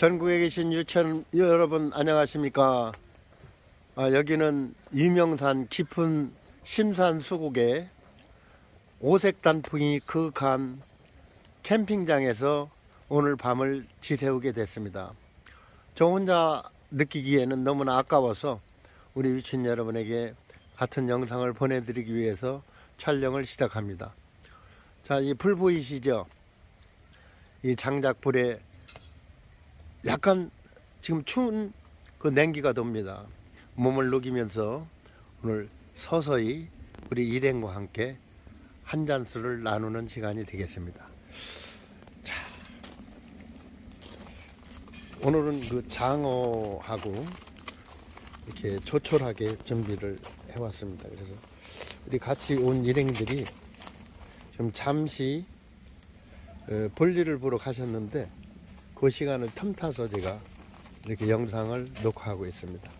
전국에 계신 유치원 여러분 안녕하십니까? 아, 여기는 유명산 깊은 심산 수국에 오색 단풍이 그윽한 캠핑장에서 오늘 밤을 지새우게 됐습니다. 저 혼자 느끼기에는 너무나 아까워서 우리 유치원 여러분에게 같은 영상을 보내드리기 위해서 촬영을 시작합니다. 자, 이 불 보이시죠? 이 장작불에 약간 지금 추운 그 냉기가 돕니다. 몸을 녹이면서 오늘 서서히 우리 일행과 함께 한 잔술을 나누는 시간이 되겠습니다. 자, 오늘은 그 장어하고 이렇게 조촐하게 준비를 해왔습니다. 그래서 우리 같이 온 일행들이 좀 잠시 어, 볼일을 보러 가셨는데 그 시간을 틈타서 제가 이렇게 영상을 녹화하고 있습니다.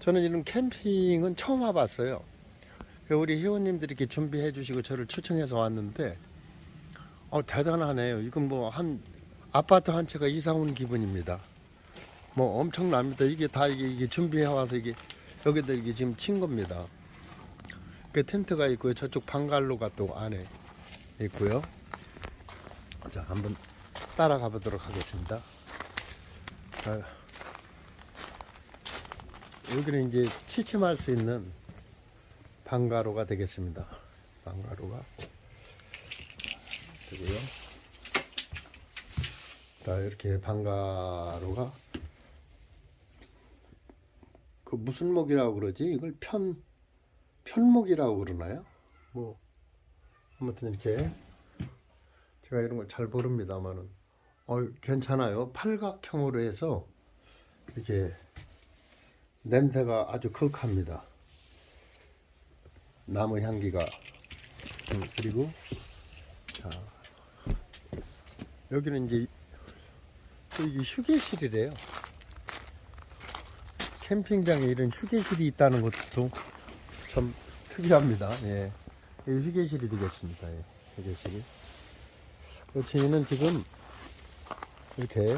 저는 이런 캠핑은 처음 와봤어요. 우리 회원님들이 이렇게 준비해 주시고 저를 초청해서 왔는데 어, 대단하네요. 이건 뭐 한 아파트 한 채가 이사 온 기분입니다. 뭐 엄청납니다. 이게 다 이게, 이게 준비해 와서 이게 여기다 이게 지금 친 겁니다. 그 텐트가 있고요. 저쪽 방갈로가 또 안에 있고요. 자, 한번 따라가 보도록 하겠습니다. 자, 여기는 이제 취침할 수 있는 방가로가 되겠습니다. 방가로가 되고요. 자, 이렇게 방가로가 그 무슨 목이라고 그러지? 이걸 편 편목이라고 그러나요? 뭐 아무튼 이렇게 제가 이런 걸 잘 모릅니다만은 어 괜찮아요. 팔각형으로 해서 이렇게 냄새가 아주 극합니다. 나무 향기가 음, 그리고 자 여기는 이제 또 이게 휴게실이래요. 캠핑장에 이런 휴게실이 있다는 것도 참 특이합니다. 예. 이 휴게실이 되겠습니다. 예. 휴게실이. 그 저희는 지금 이렇게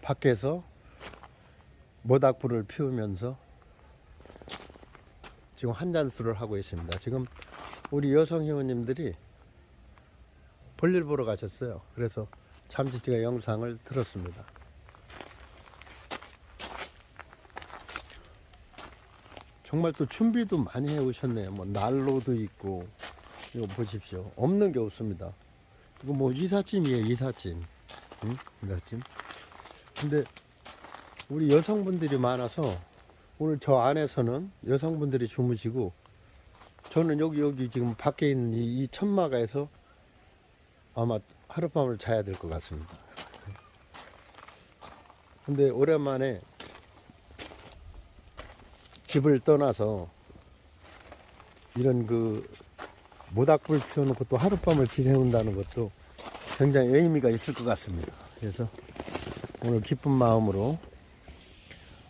밖에서 모닥불을 피우면서 지금 한 잔술을 하고 있습니다. 지금 우리 여성 회원님들이 볼일 보러 가셨어요. 그래서 잠시 제가 영상을 들었습니다. 정말 또 준비도 많이 해 오셨네요. 뭐 난로도 있고 이거 보십시오. 없는 게 없습니다. 이거 뭐 이삿짐이에요, 이삿짐. 응? 이삿짐. 근데 우리 여성분들이 많아서 오늘 저 안에서는 여성분들이 주무시고 저는 여기 여기 지금 밖에 있는 이, 이 천막에서 아마 하룻밤을 자야 될 것 같습니다. 근데 오랜만에 집을 떠나서 이런 그 모닥불 피워놓고 또 하룻밤을 지새운다는 것도 굉장히 의미가 있을 것 같습니다. 그래서 오늘 기쁜 마음으로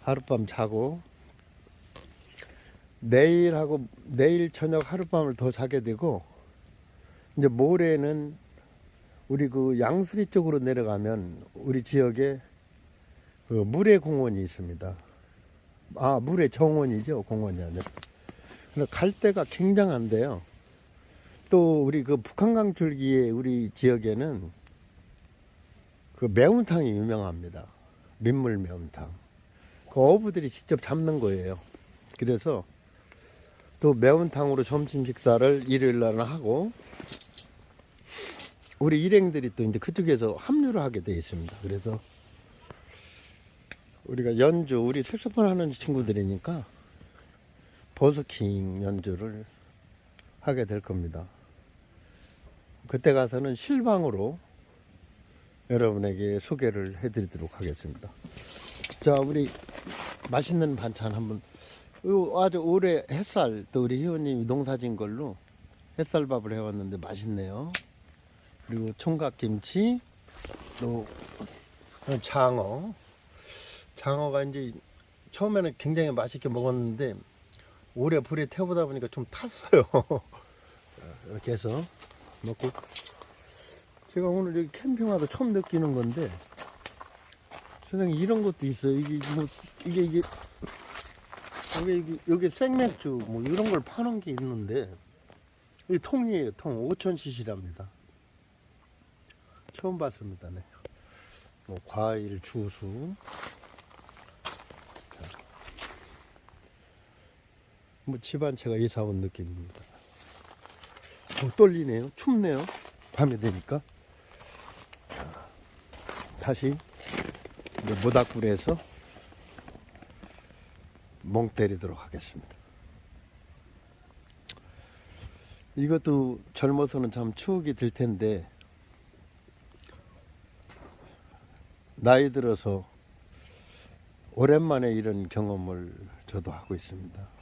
하룻밤 자고 내일하고 내일 저녁 하룻밤을 더 자게 되고 이제 모레는 우리 그 양수리 쪽으로 내려가면 우리 지역에 그 물의 공원이 있습니다. 아 물의 정원이죠 공원이 아니라. 근데 갈 데가 굉장한데요. 또 우리 그 북한 강 줄기에 우리 지역에는 그 매운탕이 유명합니다. 민물 매운탕. 그 어부들이 직접 잡는 거예요. 그래서 또 매운탕으로 점심 식사를 일요일 날은 하고 우리 일행들이 또 이제 그쪽에서 합류를 하게 돼 있습니다. 그래서 우리가 연주, 우리 색소폰 하는 친구들이니까 버스킹 연주를 하게 될 겁니다. 그때 가서는 실방으로 여러분에게 소개를 해드리도록 하겠습니다. 자, 우리 맛있는 반찬 한번. 요 아주 오래 햇살 또 우리 회원님이 농사진 걸로 햇살밥을 해왔는데 맛있네요. 그리고 총각김치, 또 장어. 장어가 이제 처음에는 굉장히 맛있게 먹었는데 오래 불에 태우다 보니까 좀 탔어요. 이렇게 해서 먹고 제가 오늘 여기 캠핑 와서 처음 느끼는 건데 선생님 이런 것도 있어요. 이게 뭐 이게 이게 이게 이게 여기 생맥주 뭐 이런 걸 파는 게 있는데 이 통이에요. 통 5,000cc랍니다. 처음 봤습니다. 네. 뭐 과일 주스 뭐 집안채가 이사 온 느낌입니다. 어, 떨리네요. 춥네요. 밤에 되니까. 자, 다시 모닥불에서 멍 때리도록 하겠습니다. 이것도 젊어서는 참 추억이 들 텐데 나이 들어서 오랜만에 이런 경험을 저도 하고 있습니다.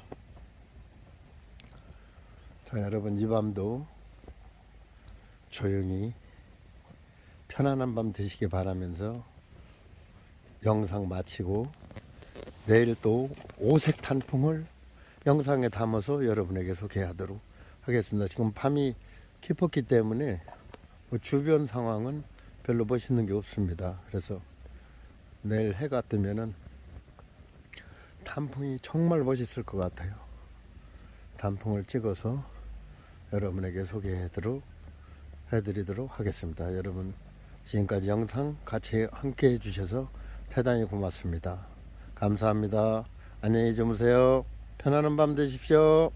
자, 여러분 이 밤도 조용히 편안한 밤 되시기 바라면서 영상 마치고 내일 또 오색 단풍을 영상에 담아서 여러분에게 소개하도록 하겠습니다. 지금 밤이 깊었기 때문에 뭐 주변 상황은 별로 멋있는 게 없습니다. 그래서 내일 해가 뜨면은 단풍이 정말 멋있을 것 같아요. 단풍을 찍어서 여러분에게 소개해드리도록 해드리도록 하겠습니다. 여러분 지금까지 영상 같이 함께 해주셔서 대단히 고맙습니다. 감사합니다. 안녕히 주무세요. 편안한 밤 되십시오.